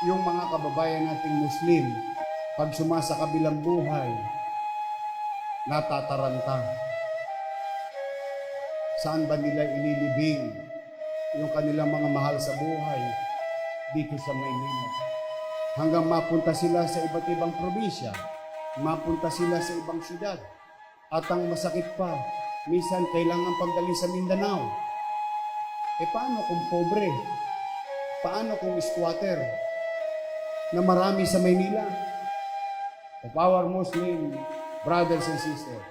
yung mga kababayan nating Muslim, pag sumasa kabilang buhay, natataranta. Saan ba nila ililibing yung kanilang mga mahal sa buhay dito sa Maynila? Hanggang mapunta sila sa iba't ibang probinsya, mapunta sila sa ibang syudad. At ang masakit pa, minsan kailangan pagdaling sa Mindanao. E paano kung pobre? Paano kung squatter? Na marami sa Maynila. Of our Muslim brothers and sisters,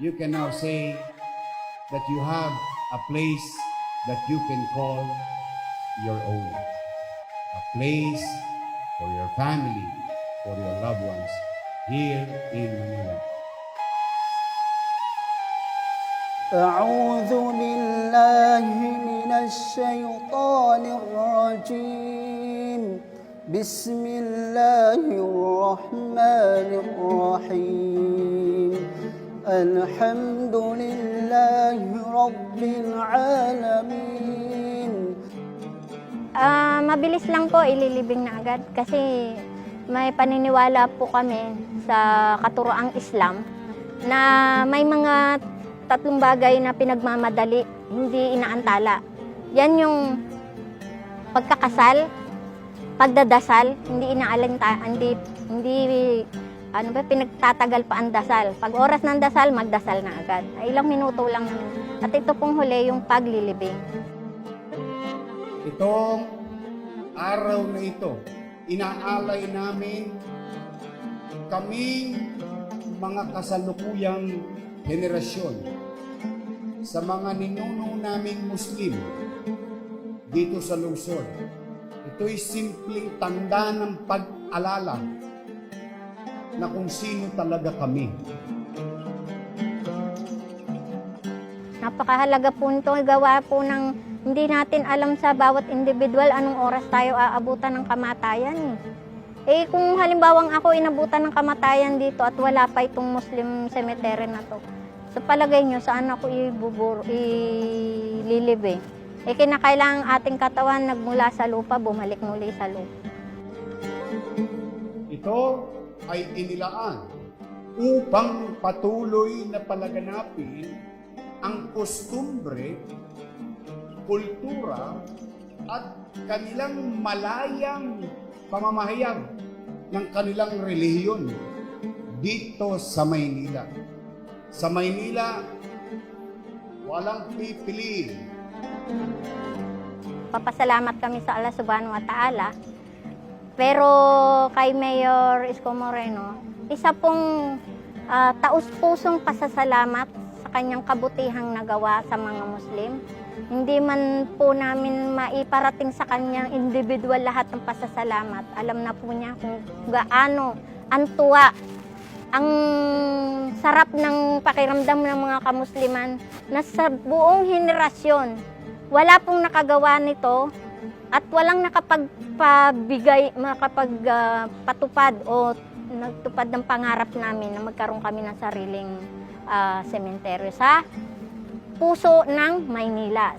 you can now say that you have a place that you can call your own. A place for your family, for your loved ones here in Manila. أعوذ بالله من الشيطان الرجيم بسم الله الرحمن الرحيم الحمد لله رب العالمين Ah, mabilis lang po ililibing na agad kasi may paniniwala po kami sa katuroang Islam na may mga tatlong bagay na pinagmamadali, hindi inaantala. Yan yung pagkakasal, pagdadasal, hindi inaalinta, hindi hindi ano ba pinagtatagal pa ang dasal. Pag oras ng dasal, magdasal na agad. Ay, ilang minuto lang naman. At ito pong huli yung paglilibing. Itong araw na ito, inaalay namin kaming mga kasalukuyang henerasyon sa mga ninuno naming Muslim dito sa lungsod. Ito'y simpleng tanda ng pag-alala na kung sino talaga kami. Napakahalaga po nito, gawa po ng hindi natin alam sa bawat individual anong oras tayo aabutan ng kamatayan. Eh. kung halimbawang ako inabutan ng kamatayan dito at wala pa itong Muslim cemetery na to, sa palagay nyo, saan ako ibubur, ililibing? Eh kinakailangan ating katawan nagmula sa lupa, bumalik muli sa lupa. Ito ay inilaan upang patuloy na palaganapin ang kostumbre, kultura at kanilang malayang pamamahayag ng kanilang relihiyon dito sa Maynila. Sa Maynila, walang pipiliin Papasalamat kami sa Allah subhanahu wa ta'ala. Pero kay Mayor Isko Moreno, isa pong ah, taus-pusong pasasalamat sa kanyang kabutihang nagawa sa mga Muslim. Hindi man po namin maiparating sa kanyang individual lahat ng pasasalamat. Alam na po niya kung gaano ang tuwa, ang sarap ng pakiramdam ng mga kamusliman na sa buong henerasyon, wala pong nakagawa nito at walang nakapagpabigay, makapagpatupad o nagtupad ng pangarap namin na magkaroon kami ng sariling ah, sementeryo sa puso ng Maynila.